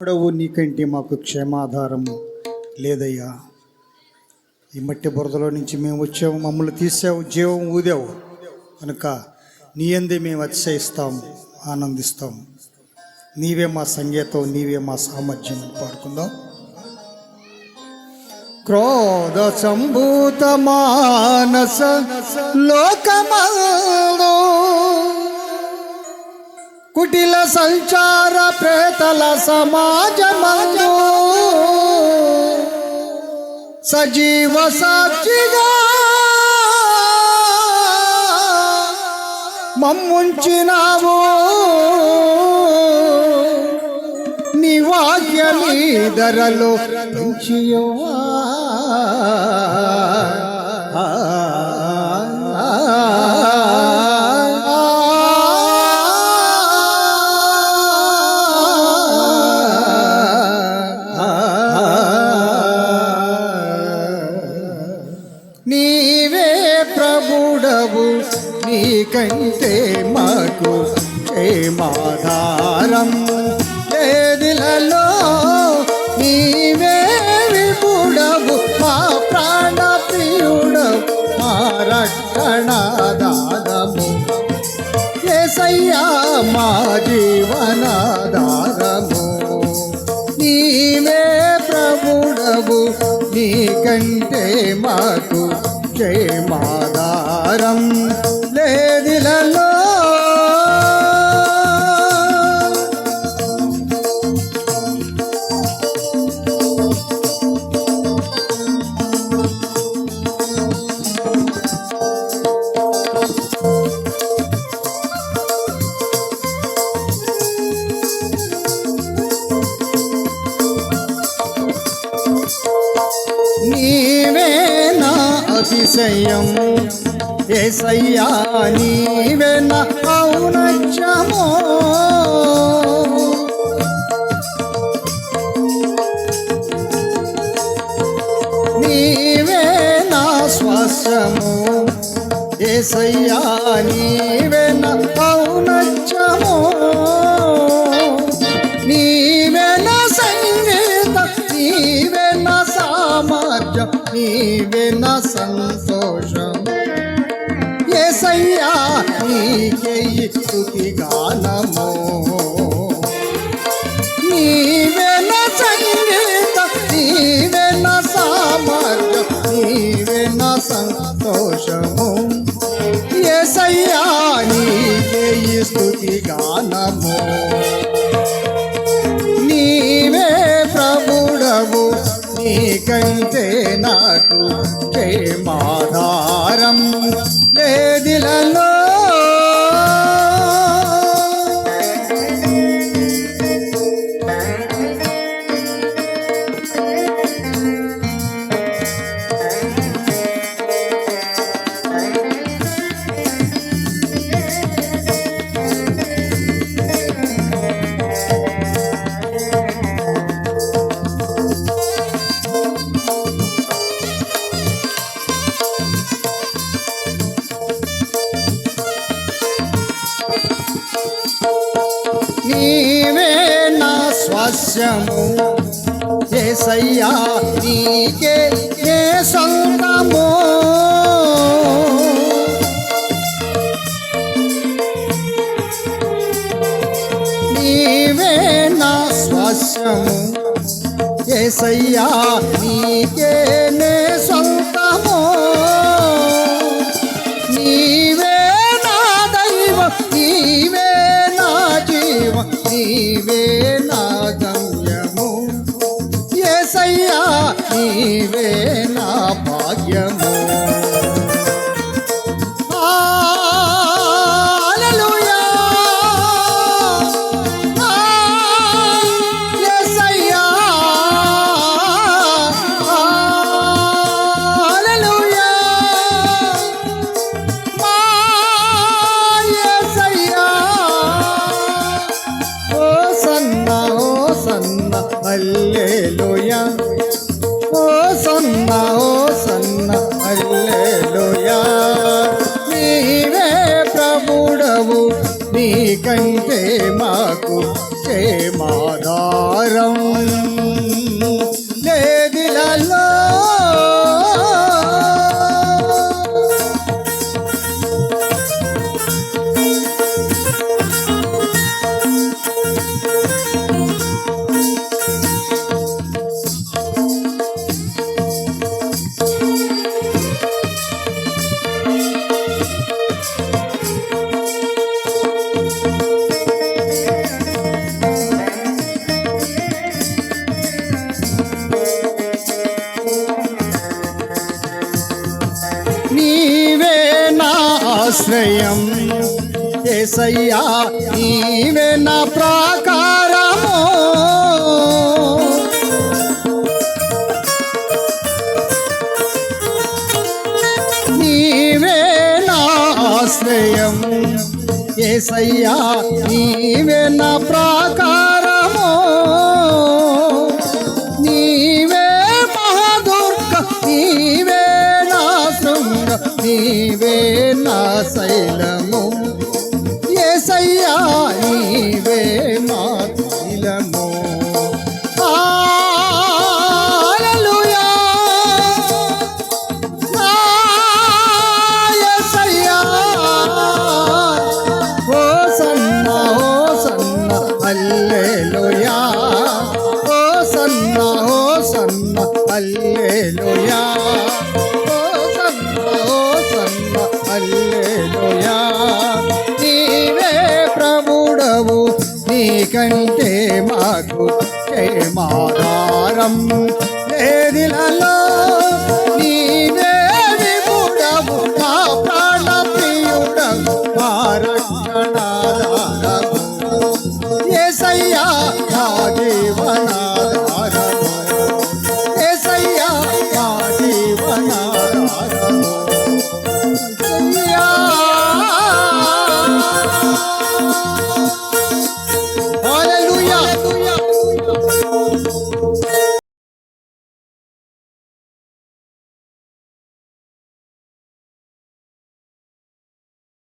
ఎప్పుడవు నీకంటే మాకు క్షేమాధారము లేదయ్యా. ఈ మట్టి బురదలో నుంచి మేము వచ్చాము మమ్మల్ని తీసావు జీవం ఊదావు కనుక నీ అందే మేము అతిశయిస్తాము ఆనందిస్తాము నీవే మా సంగీతం నీవే మా సామర్థ్యం అని పాడుకుందాం. క్రోధ సంభూత మానస లోకమలో కుటిల సంచార ప్రేతల సమాజమందు సజీవ సాక్షిగా మమ్ముంచినావు నీ వాక్యమీ ధరలో పెంచియవ్వా. నీకంటే మాకు క్షేమాధారం ఏదిలలో నీవే విపుడవు మా ప్రాణ ప్రియుడవు మా రక్షణాదారము ఏసయ్యా మా జీవనాధారము నీవే ప్రభుడవు నీకంటే మాకు జయమాధారం అతిశయం ఏసయ్యా నీవే నా ఔనత్యమో నీవే నా శ్వాసము ఏసయ్యా నీ నీకే గానము. నీవెన సంగీత నీవెన నా సామర్థ్యం నీవే సంతోషము. ఏసయ్యా నీకే ఈ స్తుతి గానము. నీవే ప్రభుడవు నీకంటే నాకు క్షేమాధారం. లేదిలలో నీవే నా స్వాస్యము. ఏసయ్యా నీకే ఏ సొంతము నీవే నా స్వాస్యము. ఏసయ్యా నీకే నే amor. కంటే మాకు క్షేమాధారం లేదిలలో ఆశ్రయం ఏసయ్యా నీవే నా ప్రాకారము నీవే నా ఆశ్రయం ఏసయ్యా నీవే నా ప్రాకారము శైలము హల్లెలూయా. నా యేసయ్యా ఓ సన్న ఓ సన్న హల్లెలూయా. నీకంటే మాకు మాధారం లేదిలలో నీవేవి పుడవు మా ప్రాణ ప్రియుడవు మా ఏసయ్యా నా జీవనాధారము. ఏసయ్యా నా జీవనాధారము.